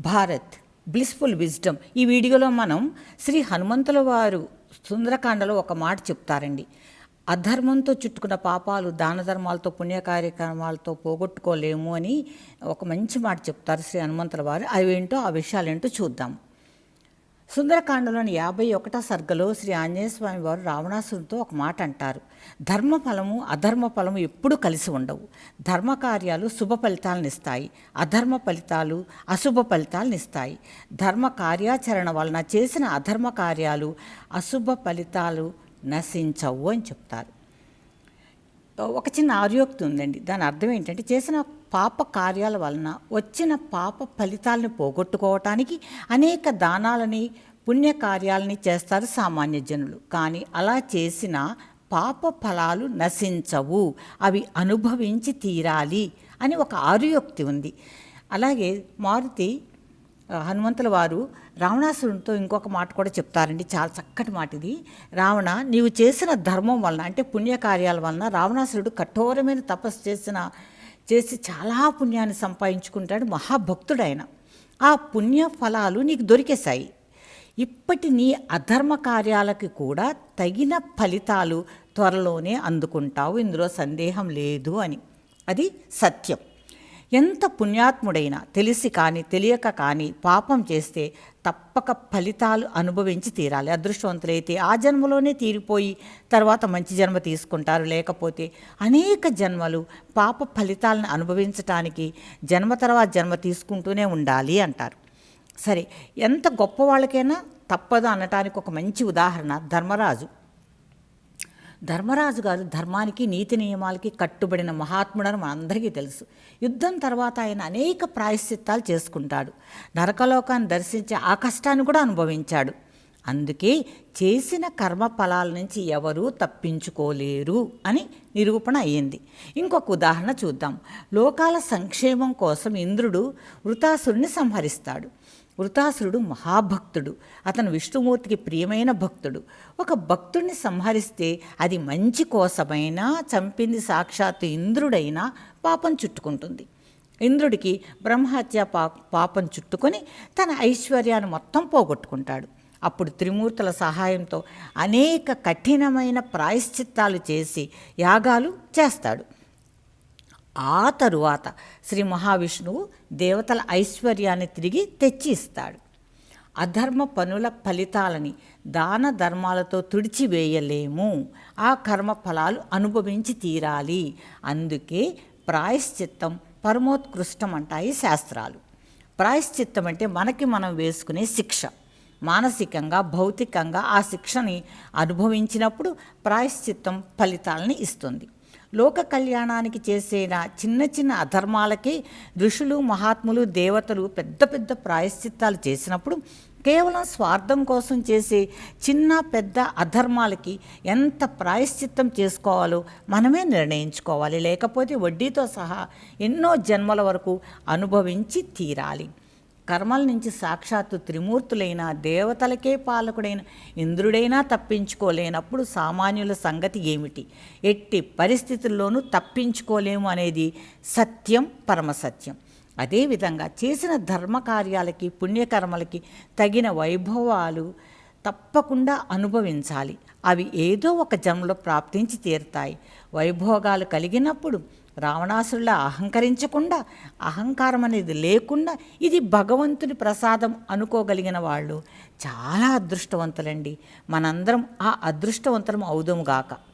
Bharat blissful wisdom ఈ వీడియోలో మనం శ్రీ హనుమంతుల వారు సుందరకాండలో ఒక మాట చెప్తారండి. అధర్మంతో చుట్టుకున్న పాపాలు దాన ధర్మాలతో పుణ్య కార్యక్రమాలతో పోగొట్టుకోలేము అని ఒక మంచి మాట చెప్తారు శ్రీ హనుమంతుల వారు. అవేంటో ఆ విషయాలేంటో చూద్దాం. సుందరకాండలోని యాభై ఒకటో సర్గలో శ్రీ ఆంజనేయస్వామి వారు రావణాసురుడితో ఒక మాట అంటారు. ధర్మ ఫలము అధర్మ ఫలము ఎప్పుడూ కలిసి ఉండవు. ధర్మ కార్యాలు శుభ ఫలితాలను ఇస్తాయి. అధర్మ ఫలితాలు అశుభ ఫలితాలను ఇస్తాయి. ధర్మ కార్యాచరణ వలన చేసిన అధర్మ కార్యాలు అశుభ ఫలితాలు నశించవు అని చెప్తారు. ఒక చిన్న ఆర్యోక్తి ఉందండి. దాని అర్థం ఏంటంటే చేసిన పాప కార్యాల వలన వచ్చిన పాప ఫలితాలను పోగొట్టుకోవటానికి అనేక దానాలని పుణ్యకార్యాలని చేస్తారు సామాన్య జనులు. కానీ అలా చేసిన పాప ఫలాలు నశించవు. అవి అనుభవించి తీరాలి అని ఒక ఆరుయోక్తి ఉంది. అలాగే మారుతి హనుమంతుల వారు రావణాసురునితో ఇంకొక మాట కూడా చెప్తారండి. చాలా చక్కటి మాట ఇది. రావణ నీవు చేసిన ధర్మం వలన అంటే పుణ్యకార్యాల వలన రావణాసురుడు కఠోరమైన తపస్సు చేసిన చేసి చాలా పుణ్యాన్ని సంపాదించుకుంటాడు మహాభక్తుడు ఆయన ఆ పుణ్య ఫలాలు నీకు దొరికేశాయి. ఇప్పటి నీ అధర్మ కార్యాలకి కూడా తగిన ఫలితాలు త్వరలోనే అందుకుంటావు. ఇందులో సందేహం లేదు అని. అది సత్యం. ఎంత పుణ్యాత్ముడైనా తెలిసి కానీ తెలియక కానీ పాపం చేస్తే తప్పక ఫలితాలు అనుభవించి తీరాలి. అదృష్టవంతులైతే ఆ జన్మలోనే తీరిపోయి తర్వాత మంచి జన్మ తీసుకుంటారు. లేకపోతే అనేక జన్మలు పాప ఫలితాలను అనుభవించటానికి జన్మ తర్వాత జన్మ తీసుకుంటూనే ఉండాలి అంటారు. సరే ఎంత గొప్ప వాళ్ళకైనా తప్పదు అనటానికి ఒక మంచి ఉదాహరణ ధర్మరాజు. ధర్మరాజు గారు ధర్మానికి నీతి నియమాలకి కట్టుబడిన మహాత్ముడని మనందరికీ తెలుసు. యుద్ధం తర్వాత ఆయన అనేక ప్రాయశ్చిత్తాలు చేసుకుంటాడు. నరకలోకాన్ని దర్శించే ఆ కష్టాన్ని కూడా అనుభవించాడు. అందుకే చేసిన కర్మ ఫలాల నుంచి ఎవరూ తప్పించుకోలేరు అని నిరూపణ అయ్యింది. ఇంకొక ఉదాహరణ చూద్దాం. లోకాల సంక్షేమం కోసం ఇంద్రుడు వృతాసురుని సంహరిస్తాడు. వృతాసురుడు మహాభక్తుడు. అతను విష్ణుమూర్తికి ప్రియమైన భక్తుడు. ఒక భక్తుడిని సంహరిస్తే అది మంచి కోసమైనా చంపింది సాక్షాత్తు ఇంద్రుడైనా పాపం చుట్టుకుంటుంది. ఇంద్రుడికి బ్రహ్మహత్య పా పాపం చుట్టుకొని తన ఐశ్వర్యాన్ని మొత్తం పోగొట్టుకుంటాడు. అప్పుడు త్రిమూర్తుల సహాయంతో అనేక కఠినమైన ప్రాయశ్చిత్తాలు చేసి యాగాలు చేస్తాడు. ఆ తరువాత శ్రీ మహావిష్ణువు దేవతల ఐశ్వర్యాన్ని తిరిగి తెచ్చి ఇస్తాడు అధర్మ పనుల ఫలితాలని దాన ధర్మాలతో తుడిచివేయలేము. ఆ కర్మ ఫలాలు అనుభవించి తీరాలి. అందుకే ప్రాయశ్చిత్తం పరమోత్కృష్టం అంటాయి శాస్త్రాలు. ప్రాయశ్చిత్తం అంటే మనకి మనం వేసుకునే శిక్ష. మానసికంగా భౌతికంగా ఆ శిక్షని అనుభవించినప్పుడు ప్రాయశ్చిత్తం ఫలితాలని ఇస్తుంది. లోక కళ్యాణానికి చేసిన చిన్న చిన్న అధర్మాలకి ఋషులు మహాత్ములు దేవతలు పెద్ద పెద్ద ప్రాయశ్చిత్తాలు చేసినప్పుడు కేవలం స్వార్థం కోసం చేసే చిన్న పెద్ద అధర్మాలకి ఎంత ప్రాయశ్చిత్తం చేసుకోవాలో మనమే నిర్ణయించుకోవాలి. లేకపోతే వడ్డీతో సహా ఎన్నో జన్మల వరకు అనుభవించి తీరాలి. కర్మల నుంచి సాక్షాత్తు త్రిమూర్తులైన దేవతలకే పాలకుడైన ఇంద్రుడైనా తప్పించుకోలేనప్పుడు సామాన్యుల సంగతి ఏమిటి? ఎట్టి పరిస్థితుల్లోనూ తప్పించుకోలేము అనేది సత్యం పరమసత్యం. అదేవిధంగా చేసిన ధర్మ కార్యాలకి పుణ్యకర్మలకి తగిన వైభవాలు తప్పకుండా అనుభవించాలి. అవి ఏదో ఒక జన్మలో ప్రాప్తించి తీరుతాయి. వైభోగాలు కలిగినప్పుడు రావణాసురులా అహంకరించకుండా అహంకారం అనేది లేకుండా ఇది భగవంతుని ప్రసాదం అనుకోగలిగిన వాళ్ళు. చాలా అదృష్టవంతులండి. మనందరం ఆ అదృష్టవంతులం అవుదాము గాక.